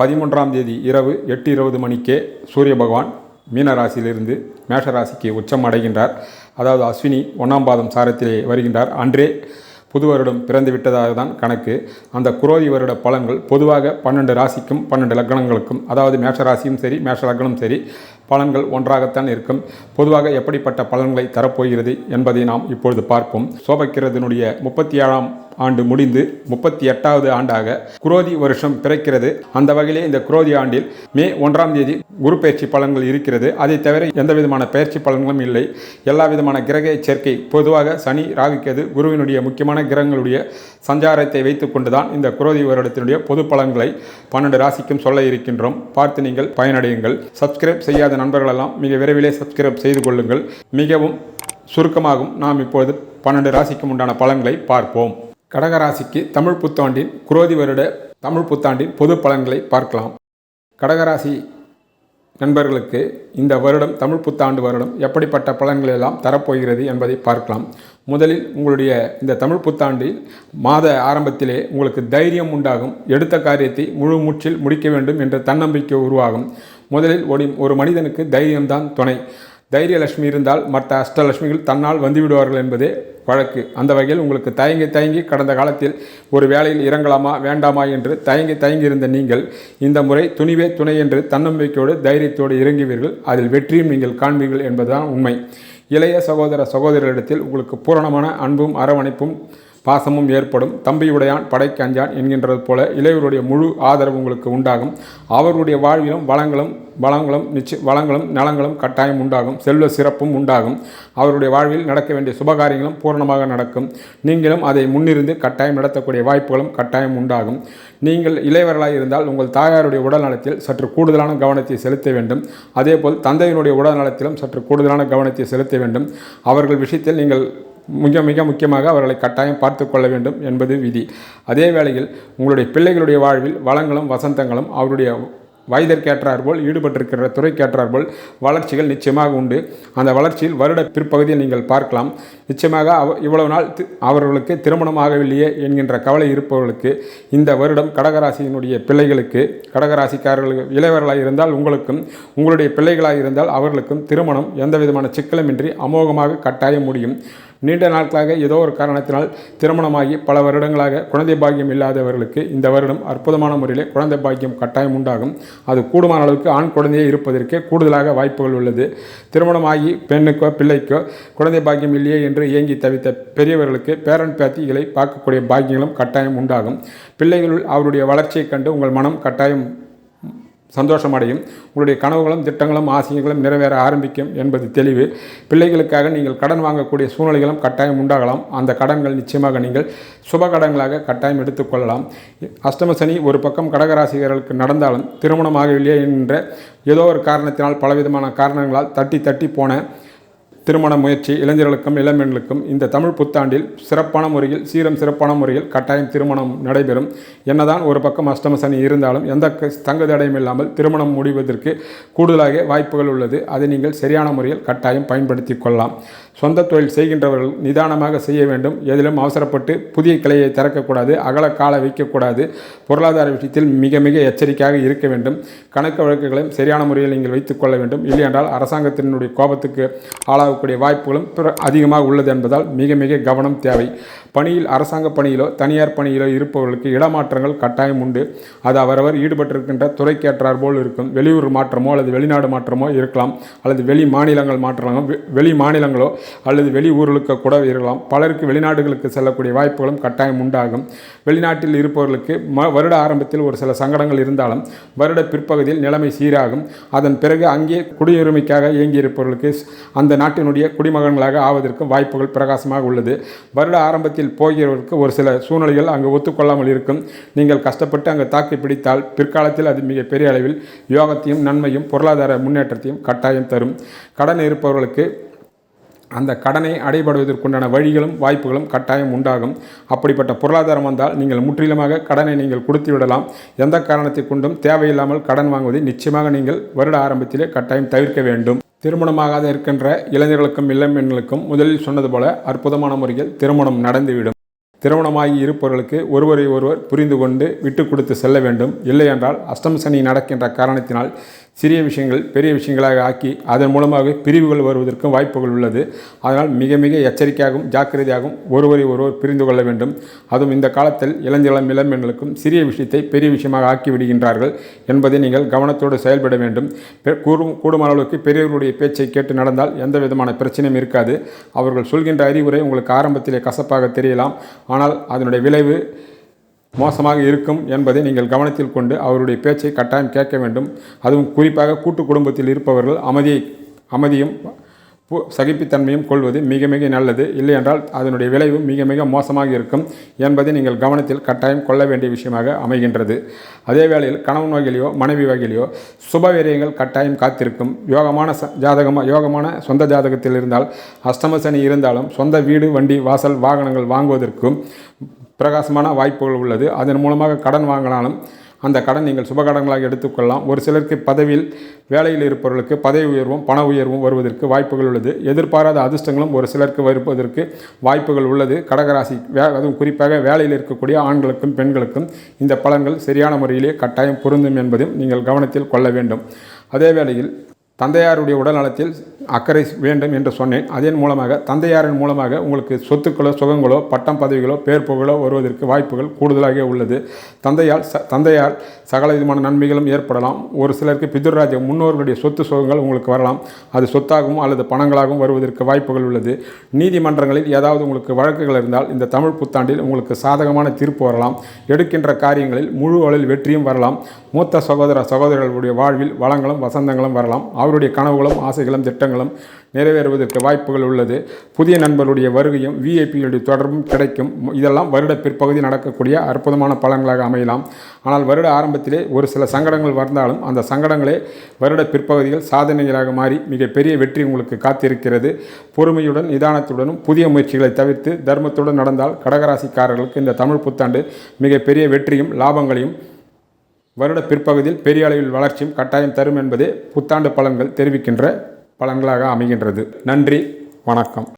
பதிமூன்றாம் தேதி இரவு எட்டு இருபது மணிக்கே சூரிய பகவான் மீன ராசியிலிருந்து மேஷ ராசிக்கு உச்சம் அடைகின்றார். அதாவது அஸ்வினி ஒன்றாம் பாதம் சாரத்திலே வருகின்றார். அன்றே புது வருடம் பிறந்து விட்டதாக தான் கணக்கு. அந்த குரோதி வருட பலன்கள் பொதுவாக பன்னெண்டு ராசிக்கும் பன்னெண்டு லக்னங்களுக்கும் அதாவது மேஷ ராசியும் சரி மேஷ லக்னம் சரி பலன்கள் ஒன்றாகத்தான் இருக்கும். பொதுவாக எப்படிப்பட்ட பலன்களை தரப்போகிறது என்பதை நாம் இப்பொழுது பார்ப்போம். சோபக்கிரதனுடைய முப்பத்தி ஏழாம் ஆண்டு முடிந்து முப்பத்தி எட்டாவது ஆண்டாக குரோதி வருஷம் பிறக்கிறது. அந்த வகையிலே இந்த குரோதி ஆண்டில் மே ஒன்றாம் தேதி குரு பயிற்சி பலன்கள் இருக்கிறது. அதை தவிர எந்த விதமான பயிற்சி பலன்களும் இல்லை. எல்லா விதமான கிரக சேர்க்கை பொதுவாக சனி ராகுக்கேது குருவினுடைய முக்கியமான கிரகங்களுடைய சஞ்சாரத்தை வைத்து கொண்டுதான் இந்த குரோதி வருடத்தினுடைய பொது பலன்களை பன்னெண்டு ராசிக்கும் சொல்ல இருக்கின்றோம். பார்த்து நீங்கள் பயனடையுங்கள். சப்ஸ்கிரைப் செய்யாத நண்பர்களெல்லாம் மிக விரைவிலே சப்ஸ்கிரைப் செய்து கொள்ளுங்கள். மிகவும் சுருக்கமாகும் நாம் இப்பொழுது பன்னெண்டு ராசிக்கும் உண்டான பலன்களை பார்ப்போம். கடகராசிக்கு தமிழ் புத்தாண்டின் குரோதி வருட தமிழ் புத்தாண்டின் பொது பலன்களை பார்க்கலாம். கடகராசி நண்பர்களுக்கு இந்த வருடம் தமிழ் புத்தாண்டு வருடம் எப்படிப்பட்ட பலன்கள் எல்லாம் தரப்போகிறது என்பதை பார்க்கலாம். முதலில் உங்களுடைய இந்த தமிழ் புத்தாண்டில் மாத ஆரம்பத்திலே உங்களுக்கு தைரியம் உண்டாகும். எடுத்த காரியத்தை முழு மூச்சில் முடிக்க வேண்டும் என்ற தன்னம்பிக்கை உருவாகும். முதலில் ஒரு ஒரு மனிதனுக்கு தைரியம்தான் துணை. தைரியலட்சுமி இருந்தால் மற்ற அஷ்டலட்சுமிகள் தன்னால் வந்துவிடுவார்கள் என்பதே வழக்கு. அந்த வகையில் உங்களுக்கு தயங்கி தயங்கி கடந்த காலத்தில் ஒரு வேலையில் இறங்கலாமா வேண்டாமா என்று தயங்கி தயங்கி இருந்த நீங்கள் இந்த முறை துணிவே துணை என்று தன்னம்பிக்கையோடு தைரியத்தோடு இறங்குவீர்கள். அதில் வெற்றியும் நீங்கள் காண்பீர்கள் என்பதுதான் உண்மை. இளைய சகோதர சகோதரர்களிடத்தில் உங்களுக்கு பூரணமான அன்பும் அரவணைப்பும் பாசமும் ஏற்படும். தம்பியுடையான் படைக்கு அஞ்சான் என்கின்றது போல இளையவருடைய முழு ஆதரவு உங்களுக்கு உண்டாகும். அவருடைய வாழ்விலும் வளங்களும் வளங்களும் நிச்சய வளங்களும் நலங்களும் கட்டாயம் உண்டாகும். செல்வ சிறப்பும் உண்டாகும். அவருடைய வாழ்வில் நடக்க வேண்டிய சுபகாரியங்களும் பூர்ணமாக நடக்கும். நீங்களும் அதை முன்னிருந்து கட்டாயம் நடத்தக்கூடிய வாய்ப்புகளும் கட்டாயம் உண்டாகும். நீங்கள் இளையவர்களாக இருந்தால் உங்கள் தாயாருடைய உடல் நலத்தில் சற்று கூடுதலான கவனத்தை செலுத்த வேண்டும். அதேபோல் தந்தையினுடைய உடல் நலத்திலும் சற்று கூடுதலான கவனத்தை செலுத்த வேண்டும். அவர்கள் விஷயத்தில் நீங்கள் மிக மிக முக்கியமாக அவர்களை கட்டாயம் பார்த்து கொள்ள வேண்டும் என்பது விதி. அதே வேளையில் உங்களுடைய பிள்ளைகளுடைய வாழ்வில் வளங்களும் வசந்தங்களும் அவருடைய வயதிற்கேற்றார் போல் ஈடுபட்டிருக்கிற துறைக்கேற்றார்போல் வளர்ச்சிகள் நிச்சயமாக உண்டு. அந்த வளர்ச்சியில் வருட பிற்பகுதியில் நீங்கள் பார்க்கலாம். நிச்சயமாக அவ இவ்வளவு நாள் தி- அவர்களுக்கு திருமணம் ஆகவில்லையே என்கின்ற கவலை இருப்பவர்களுக்கு இந்த வருடம் கடகராசியினுடைய பிள்ளைகளுக்கு கடகராசிக்காரர்களுக்கு இளையவர்களாக இருந்தால் உங்களுக்கும் உங்களுடைய பிள்ளைகளாக இருந்தால் அவர்களுக்கும் திருமணம் எந்த விதமான சிக்கலமின்றி அமோகமாக கட்டாயம் முடியும். நீண்ட நாட்களாக ஏதோ ஒரு காரணத்தினால் திருமணமாகி பல வருடங்களாக குழந்தை பாக்கியம் இல்லாதவர்களுக்கு இந்த வருடம் அற்புதமான முறையில் குழந்தை பாக்கியம் கட்டாயம் உண்டாகும். அது கூடுமான அளவுக்கு ஆண் குழந்தையே இருப்பதற்கே கூடுதலாக வாய்ப்புகள் உள்ளது. திருமணமாகி பெண்ணுக்கோ பிள்ளைக்கோ குழந்தை பாக்கியம் இல்லையே என்று இயங்கி தவித்த பெரியவர்களுக்கு பேரன் பேத்திகளை பார்க்கக்கூடிய பாக்கியங்களும் கட்டாயம் உண்டாகும். பிள்ளைகளுள் அவருடைய வளர்ச்சியைக் கண்டு உங்கள் மனம் கட்டாயம் சந்தோஷமடையும். உங்களுடைய கனவுகளும் திட்டங்களும் ஆசைகளும் நிறைவேற ஆரம்பிக்கும் என்பது தெளிவு. பிள்ளைகளுக்காக நீங்கள் கடன் வாங்கக்கூடிய சூழ்நிலைகளும் கட்டாயம் உண்டாகலாம். அந்த கடன்கள் நிச்சயமாக நீங்கள் சுப கடன்களாக கட்டாயம் எடுத்துக்கொள்ளலாம் அஷ்டமசனி ஒரு பக்கம் கடகராசிகர்களுக்கு நடந்தாலும் திருமணமாகவில்லையே என்ற ஏதோ ஒரு காரணத்தினால் பலவிதமான காரணங்களால் தட்டி தட்டி போன திருமண முயற்சி இளைஞர்களுக்கும் இளம்பெண்களுக்கும் இந்த தமிழ் புத்தாண்டில் சிறப்பான முறையில் சீரம் சிறப்பான முறையில் கட்டாயம் திருமணம் நடைபெறும். என்னதான் ஒரு பக்கம் அஷ்டம சனி இருந்தாலும் எந்த க- தங்கு தடையும் இல்லாமல் திருமணம் முடிவதற்கு கூடுதலாக வாய்ப்புகள் உள்ளது. அதை நீங்கள் சரியான முறையில் கட்டாயம் பயன்படுத்தி கொள்ளலாம். சொந்த தொழில் செய்கின்றவர்கள் நிதானமாக செய்ய வேண்டும். எதிலும் அவசரப்பட்டு புதிய கிளையை திறக்கக்கூடாது அகல கால வைக்கக்கூடாது. பொருளாதார விஷயத்தில் மிக மிக எச்சரிக்கையாக இருக்க வேண்டும். கணக்கு வழக்குகளையும் சரியான முறையில் நீங்கள் வைத்துக்கொள்ள வேண்டும். இல்லையென்றால் அரசாங்கத்தினுடைய கோபத்துக்கு ஆகக்கூடிய வாய்ப்புகளும் அதிகமாக உள்ளது என்பதால் மிக மிக கவனம் தேவை. பணியில் அரசாங்க பணியிலோ தனியார் பணியிலோ இருப்பவர்களுக்கு இடமாற்றங்கள் கட்டாயம் உண்டு. அது அவரவர் ஈடுபட்டிருக்கின்ற துறைக்கேற்றார் போல் இருக்கும். வெளியூர் மாற்றமோ அல்லது வெளிநாடு மாற்றமோ இருக்கலாம். அல்லது வெளி மாநிலங்கள் மாற்றலாம் வெளி மாநிலங்களோ அல்லது வெளி ஊர்களுக்கு கூட இருக்கலாம். பலருக்கு வெளிநாடுகளுக்கு செல்லக்கூடிய வாய்ப்புகளும் கட்டாயம் உண்டாகும். வெளிநாட்டில் இருப்பவர்களுக்கு ம வருட ஆரம்பத்தில் ஒரு சில சங்கடங்கள் இருந்தாலும் வருட பிற்பகுதியில் நிலைமை சீராகும். அதன் பிறகு அங்கே குடியுரிமைக்காக இயங்கியிருப்பவர்களுக்கு அந்த நாட்டினுடைய குடிமகன்களாக ஆவதற்கும் வாய்ப்புகள் பிரகாசமாக உள்ளது. வருட ஆரம்பத்தில் போகிறவருக்கு ஒரு சில சூழ்நிலைகள் அங்கு ஒத்துக்கொள்ளாமல் இருக்கும். நீங்கள் கஷ்டப்பட்டு அங்கு தாக்கி பிடித்தால் பிற்காலத்தில் அது மிக பெரிய அளவில் யோகத்தையும் நன்மையும் பொருளாதார முன்னேற்றத்தையும் கட்டாயம் தரும். கடன் இருப்பவர்களுக்கு அந்த கடனை அடைபடுவதற்குண்டான வழிகளும் வாய்ப்புகளும் கட்டாயம் உண்டாகும். அப்படிப்பட்ட பொருளாதாரம் வந்தால் நீங்கள் முற்றிலுமாக கடனை நீங்கள் கொடுத்து விடலாம். எந்த காரணத்தை கொண்டும் தேவையில்லாமல் கடன் வாங்குவதை நிச்சயமாக நீங்கள் வருட ஆரம்பத்திலே கட்டாயம் தவிர்க்க வேண்டும். திருமணமாகாத இருக்கின்ற இளைஞர்களுக்கும் இளம்பெண்களுக்கும் முதலில் சொன்னது போல அற்புதமான முறையில் திருமணம் நடந்துவிடும். திருமணமாகி இருப்பவர்களுக்கு ஒருவரை ஒருவர் புரிந்து கொண்டு விட்டு கொடுத்து செல்ல வேண்டும். இல்லை என்றால் சனி நடக்கின்ற காரணத்தினால் சிறிய விஷயங்கள் பெரிய விஷயங்களாக ஆக்கி அதன் மூலமாக பிரிவுகள் வருவதற்கும் வாய்ப்புகள் உள்ளது. அதனால் மிக மிக எச்சரிக்கையாகவும் ஜாக்கிரதையாகவும் ஒருவரை ஒருவர் பிரிந்து கொள்ள வேண்டும். அதுவும் இந்த காலத்தில் இளஞ்சிளம் இளம்பெண்களுக்கும் சிறிய விஷயத்தை பெரிய விஷயமாக ஆக்கி விடுகின்றார்கள் என்பதை நீங்கள் கவனத்தோடு செயல்பட வேண்டும். பெ- கூடும் கூடுமானவர்களுக்கு அளவுக்கு பெரியவர்களுடைய பேச்சை கேட்டு நடந்தால் எந்த விதமான பிரச்சனையும் இருக்காது. அவர்கள் சொல்கின்ற அறிவுரை உங்களுக்கு ஆரம்பத்திலே கசப்பாக தெரியலாம். ஆனால் அதனுடைய விளைவு மோசமாக இருக்கும் என்பதை நீங்கள் கவனத்தில் கொண்டு அவருடைய பேச்சை கட்டாயம் கேட்க வேண்டும். அதுவும் குறிப்பாக கூட்டு குடும்பத்தில் இருப்பவர்கள் அமைதியை அமைதியும் பு- சகிப்புத்தன்மையும் கொள்வது மிக மிக நல்லது. இல்லையென்றால் அதனுடைய விளைவு மிக மிக மோசமாக இருக்கும் என்பதை நீங்கள் கவனத்தில் கட்டாயம் கொள்ள வேண்டிய விஷயமாக அமைகின்றது. அதே வேளையில் கணவன் வகையிலையோ மனைவி வகையிலையோ சுபவீரியங்கள் கட்டாயம் காத்திருக்கும். யோகமான ச ஜாதகமாக யோகமான சொந்த ஜாதகத்தில் இருந்தால் அஷ்டம சனி இருந்தாலும் சொந்த வீடு வண்டி வாசல் வாகனங்கள் வாங்குவதற்கும் பிரகாசமான வாய்ப்புகள் உள்ளது. அதன் மூலமாக கடன் வாங்கினாலும் அந்த கடன் நீங்கள் சுபகடங்களாக எடுத்துக்கொள்ளலாம். ஒரு சிலருக்கு பதவியில் வேலையில் இருப்பவர்களுக்கு பதவி உயர்வும் பண உயர்வும் வருவதற்கு வாய்ப்புகள் உள்ளது. எதிர்பாராத அதிர்ஷ்டங்களும் ஒரு சிலருக்கு வருவதற்கு வாய்ப்புகள் உள்ளது. கடகராசி வே அதுவும் குறிப்பாக வேலையில் இருக்கக்கூடிய ஆண்களுக்கும் பெண்களுக்கும் இந்த பலன்கள் சரியான முறையிலே கட்டாயம் பொருந்தும் என்பதையும் நீங்கள் கவனத்தில் கொள்ள வேண்டும். அதே வேளையில் தந்தையாருடைய உடல்நலத்தில் அக்கறை வேண்டும் என்று சொன்னேன். அதன் மூலமாக தந்தையாரின் மூலமாக உங்களுக்கு சொத்துக்களோ சுகங்களோ பட்டம் பதவிகளோ பேர் புகழோ வருவதற்கு வாய்ப்புகள் கூடுதலாக உள்ளது. தந்தையால் ச தந்தையால் சகல விதமான நன்மைகளும் ஏற்படலாம். ஒரு சிலருக்கு பிதுர்ராஜ முன்னோர்களுடைய சொத்து சுகங்கள் உங்களுக்கு வரலாம். அது சொத்தாகவும் அல்லது பணங்களாகவும் வருவதற்கு வாய்ப்புகள் உள்ளது. நீதிமன்றங்களில் ஏதாவது உங்களுக்கு வழக்குகள் இருந்தால் இந்த தமிழ் புத்தாண்டில் உங்களுக்கு சாதகமான தீர்ப்பு வரலாம். எடுக்கின்ற காரியங்களில் முழு அளவில் வெற்றியும் வரலாம். மூத்த சகோதர சகோதரர்களுடைய வாழ்வில் வளங்களும் வசந்தங்களும் வரலாம். அவருடைய கனவுகளும் ஆசைகளும் திட்டங்களும் நிறைவேறுவதற்கு வாய்ப்புகள் உள்ளது. புதிய நண்பருடைய வருகையும் விஐபியுடைய தொடர்பும் கிடைக்கும். இதெல்லாம் வருட பிற்பகுதி நடக்கக்கூடிய அற்புதமான பலன்களாக அமையலாம். ஆனால் வருட ஆரம்பத்திலே ஒரு சில சங்கடங்கள் வந்தாலும் அந்த சங்கடங்களே வருட பிற்பகுதியில் சாதனைகளாக மாறி மிகப்பெரிய வெற்றி உங்களுக்கு காத்திருக்கிறது. பொறுமையுடன் நிதானத்துடனும் புதிய முயற்சிகளை தவிர்த்து தர்மத்துடன் நடந்தால் கடகராசிக்காரர்களுக்கு இந்த தமிழ் புத்தாண்டு மிகப்பெரிய வெற்றியும் லாபங்களையும் வருட பிற்பகுதியில் பெரிய அளவில் வளர்ச்சியும் கட்டாயம் தரும் என்பதே புத்தாண்டு பலன்கள் தெரிவிக்கின்ற பலன்களாக அமைகின்றது. நன்றி வணக்கம்.